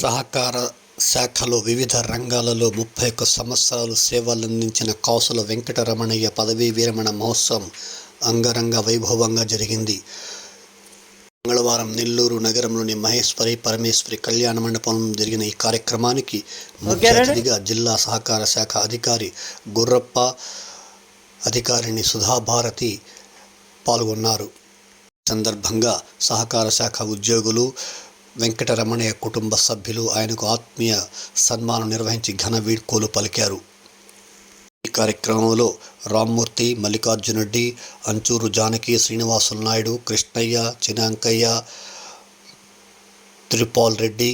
సహకార శాఖలో వివిధ రంగాలలో ముప్పై ఒక్క సంవత్సరాలు సేవలందించిన కాసుల వెంకటరమణయ్య పదవీ విరమణ మహోత్సవం అంగరంగ వైభవంగా జరిగింది. మంగళవారం నెల్లూరు నగరంలోని మహేశ్వరి పరమేశ్వరి కళ్యాణ మండపంలో జరిగిన ఈ కార్యక్రమానికి ముఖ్య అతిథిగా జిల్లా సహకార శాఖ అధికారి గుర్రప్ప అధికారిని సుధాభారతి పాల్గొన్నారు. సందర్భంగా సహకార శాఖ ఉద్యోగులు వెంకటరమణయ్య కుటుంబ సభ్యులు ఆయనకు ఆత్మీయ సన్మానం నిర్వహించి ఘన వీడ్కోలు పలికారు. ఈ కార్యక్రమంలో రామ్మూర్తి మల్లికార్జునరెడ్డి అంచూరు జానకి శ్రీనివాసులు నాయుడు కృష్ణయ్య చినాంకయ్య త్రిపాల్ రెడ్డి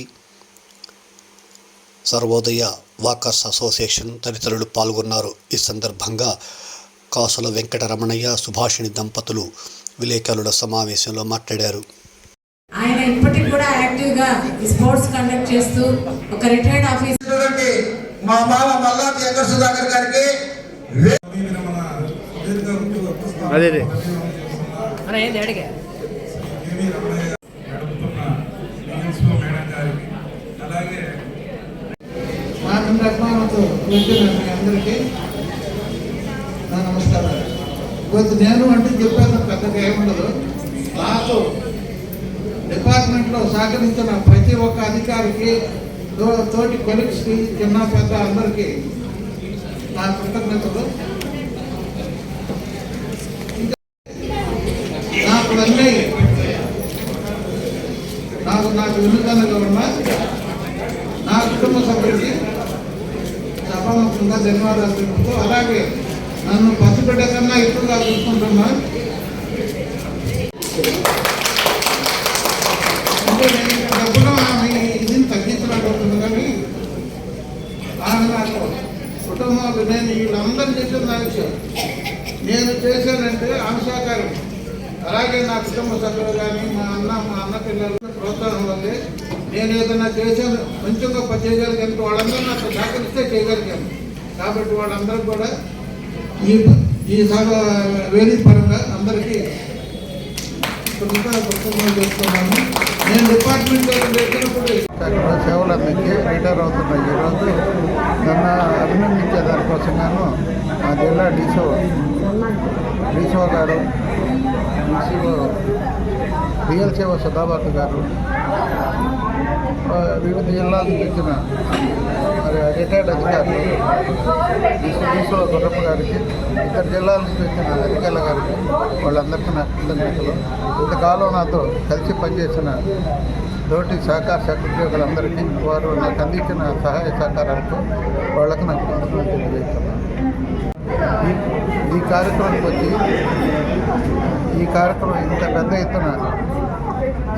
సర్వోదయ వాకర్స్ అసోసియేషన్ తదితరులు పాల్గొన్నారు. ఈ సందర్భంగా కాసుల వెంకటరమణయ్య సుభాషిణి దంపతులు విలేకరుల సమావేశంలో మాట్లాడారు. ఆయన ఇప్పటికి కూడా యాక్టివ్గా ఈ స్పోర్ట్స్ కండక్ట్ చేస్తూ ఒక రిటైర్డ్ ఆఫీసర్ మా మామ మల్లాది వెంకట సుధాకర్ గారికి అదే అదే. అన్న ఏంది అడిగా? అలాగే అభిమానంతో మీ అందరికీ. నా నమస్కారాలు. కొద్ది నేను అంటే చెప్పేది పెద్దగా ఏముండదు నాకు డిపార్ట్మెంట్లో సహకరించిన ప్రతి ఒక్క అధికారికి తోటి కొలీగ్స్కి చిన్న పెద్ద అందరికీ నా కృతజ్ఞతలు. ఇంకా నాకు అన్నీ నాకు నాకు వినుకనగా ఉన్న నా కుటుంబ సభ్యులకి సభాముఖంగా ధన్యవాదాలు తెలుపుతూ అలాగే నన్ను పసిబిడ్డ కన్నా ఎక్కువగా చూసుకుంటున్నా అంటే నేను ఇక్కడ డబ్బులో ఆమె ఇదిని తగ్గించినట్టు అవుతుంది కానీ ఆమె నాకు కుటుంబంలో నేను వీళ్ళందరూ చేసిన విషయం నేను చేశానంటే ఆమె సహకారం అలాగే నా కుటుంబ సభ్యులు కానీ మా అన్న మా అన్న పిల్లలు ప్రోత్సాహం వల్లే నేను ఏదైనా చేశాను. కొంచెం గొప్ప చేయగలిగాను వాళ్ళందరూ నాకు సహకరిస్తే చేయగలిగాను. కాబట్టి వాళ్ళందరూ కూడా ఈ ఈ సభ వేదిక పరంగా అందరికీ కృతజ్ఞతలు చెప్తున్నాను. నేను డిపార్ట్మెంట్ పెట్టినప్పుడు అందించి రిటైర్ అవుతున్నాయి ఈరోజు నన్ను అభినందించే దానికోసం నేను మా జిల్లా డీసో డీసో గారు డీసీఓ డిఎల్సీఓ సుధాబాబు గారు వివిధ జిల్లాల నుంచి వచ్చిన మరి రిటైర్డ్ అధికారులు ఈశ్వర గుర్రప్ప గారికి ఇతర జిల్లాల నుంచి వచ్చిన అధికారుల గారికి వాళ్ళందరికీ నా కృతజ్ఞతలు. ఇంతకాలం నాతో కలిసి పనిచేసిన తోటి సహకార శాఖ ఉద్యోగులందరికీ వారు నాకు అందించిన సహాయ సహకారాలకు వాళ్ళకు నాకు కృతజ్ఞతలు తెలియజేస్తున్నాను. ఈ ఈ కార్యక్రమానికి వచ్చి ఈ కార్యక్రమం ఇంత పెద్ద ఎత్తున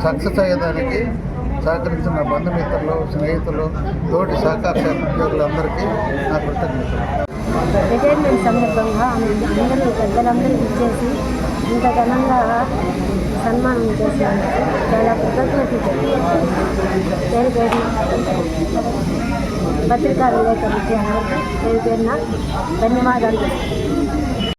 సక్సెస్ అయ్యేదానికి సహకరించిన బంధుమిత్రులు స్నేహితులు తోటి సహకార శాఖ ఉద్యోగులందరికీ నా కృతజ్ఞతలు. రిటైర్మెంట్ సందర్భంగా అందరూ పెద్దలందరూ ఇచ్చేసి ఇంత ఘనంగా సన్మానం చేశాను చాలా కృతజ్ఞతలు పేరు పేరున పత్రికా విలేకరులకి అందరికీ పేరు పేరున ధన్యవాదాలు.